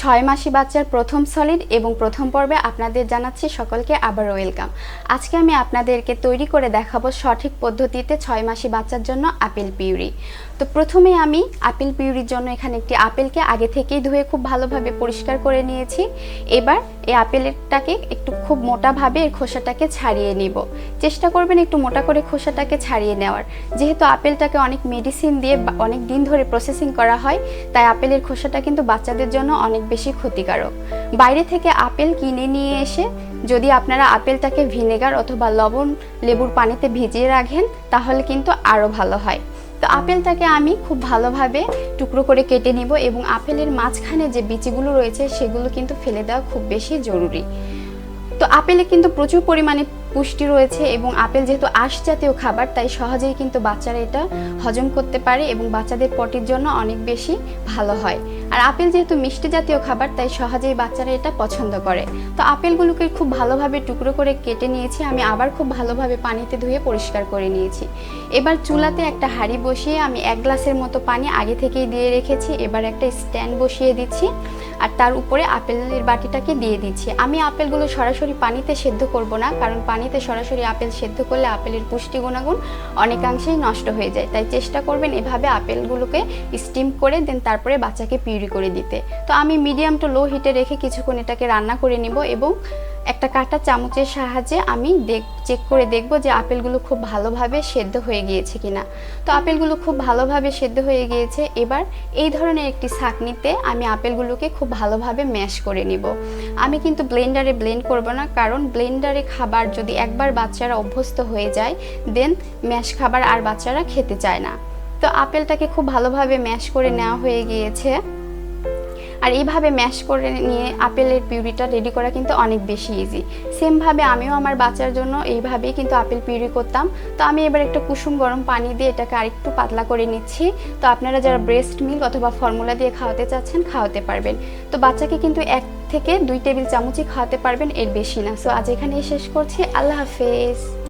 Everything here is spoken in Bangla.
ছয় মাসি বাচ্চার প্রথম সলিড এবং প্রথম পর্বে আপনাদের জানাচ্ছি সকলকে আবার ওয়েলকাম আজকে আমি আপনাদেরকে তৈরি করে দেখাবো সঠিক পদ্ধতিতে ছয় মাসি বাচ্চার জন্য আপেল পিউরি। তো প্রথমে আমি আপেল পিউরির জন্য এখানে একটি আপেলকে আগে থেকেই ধুয়ে খুব ভালোভাবে পরিষ্কার করে নিয়েছি। এবার এই আপেলটাকে একটু খুব মোটাভাবে এর খোসাটাকে ছাড়িয়ে নিব। চেষ্টা করবেন একটু মোটা করে খোসাটাকে ছাড়িয়ে নেওয়ার। যেহেতু আপেলটাকে অনেক মেডিসিন দিয়ে অনেক দিন ধরে প্রসেসিং করা হয়, তাই আপেলের খোসাটা কিন্তু বাচ্চাদের জন্য অনেক বেশি ক্ষতিকারক। বাইরে থেকে আপেল কিনে নিয়ে এসে যদি আপনারা আপেলটাকে ভিনেগার অথবা লবণ লেবুর পানিতে ভিজিয়ে রাখেন, তাহলে কিন্তু আরও ভালো হয়। তো আপেলটাকে আমি খুব ভালোভাবে টুকরো করে কেটে নিব এবং আপেলের মাঝখানে যে বিচিগুলো রয়েছে, সেগুলো কিন্তু ফেলে দেওয়া খুব বেশি জরুরি। তো আপেলে কিন্তু প্রচুর পরিমাণে পুষ্টি রয়েছে এবং আপেল যেহেতু আঁশ জাতীয় খাবার, তাই সহজেই কিন্তু বাচ্চারা এটা হজম করতে পারে এবং বাচ্চাদের পটির জন্য অনেক বেশি ভালো হয়। আর আপেল যেহেতু মিষ্টি জাতীয় খাবার, তাই সহজেই বাচ্চারা এটা পছন্দ করে। তো আপেলগুলোকে খুব ভালোভাবে টুকরো করে কেটে নিয়েছি, আমি আবার খুব ভালোভাবে পানিতে ধুয়ে পরিষ্কার করে নিয়েছি। এবার চুলাতে একটা হাঁড়ি বসিয়ে আমি এক গ্লাসের মতো পানি আগে থেকেই দিয়ে রেখেছি, এবার একটা স্ট্যান্ড বসিয়ে দিচ্ছি। আর তার উপরে আপেলের বাটিটাকে দিয়ে দিচ্ছি। আমি আপেলগুলো সরাসরি পানিতে সেদ্ধ করব না, কারণ পানিতে সরাসরি আপেল সেদ্ধ করলে আপেলের পুষ্টি গুণাগুণ অনেকাংশেই নষ্ট হয়ে যায়। তাই চেষ্টা করবেন এভাবে আপেলগুলোকে স্টিম করে, দেন তারপরে বাচ্চাকে পিউরি করে দিতে। তো আমি মিডিয়াম টু লো হিটে রেখে কিছুক্ষণ এটাকে রান্না করে নিব এবং একটা কাটা চামচের সাহায্যে আমি দেখ চেক করে দেখব যে আপেলগুলো খুব ভালোভাবে সেদ্ধ হয়ে গিয়েছে কিনা। তো আপেলগুলো খুব ভালোভাবে সেদ্ধ হয়ে গিয়েছে, এবার এই ধরনের একটি ছাঁকনিতে আমি আপেলগুলোকে খুব ভালোভাবে ম্যাশ করে নিব। আমি কিন্তু ব্লেন্ডারে ব্লেন্ড করব না, কারণ ব্লেন্ডারে খাবার যদি একবার বাচ্চারা অভ্যস্ত হয়ে যায়, দেন ম্যাশ খাবার আর বাচ্চারা খেতে চায় না। তো আপেলটাকে খুব ভালোভাবে ম্যাশ করে নেওয়া হয়ে গিয়েছে। আর এইভাবে ম্যাশ করে নিয়ে আপেলের পিউরিটা রেডি করা কিন্তু অনেক বেশি ইজি সেমভাবে আমিও আমার বাচ্চার জন্য এইভাবেই কিন্তু আপেল পিউরি করতাম। তো আমি এবার একটু কুসুম গরম পানি দিয়ে এটাকে আরেকটু পাতলা করে নিচ্ছি। তো আপনারা যারা ব্রেস্ট মিল্ক অথবা ফর্মুলা দিয়ে খাওয়াতে চাচ্ছেন, খাওয়াতে পারবেন। তো বাচ্চাকে কিন্তু এক থেকে দুই টেবিল চামচই খাওয়াতে পারবেন, এর বেশি না। সো আজ এখানেই শেষ করছি। আল্লাহ হাফেজ।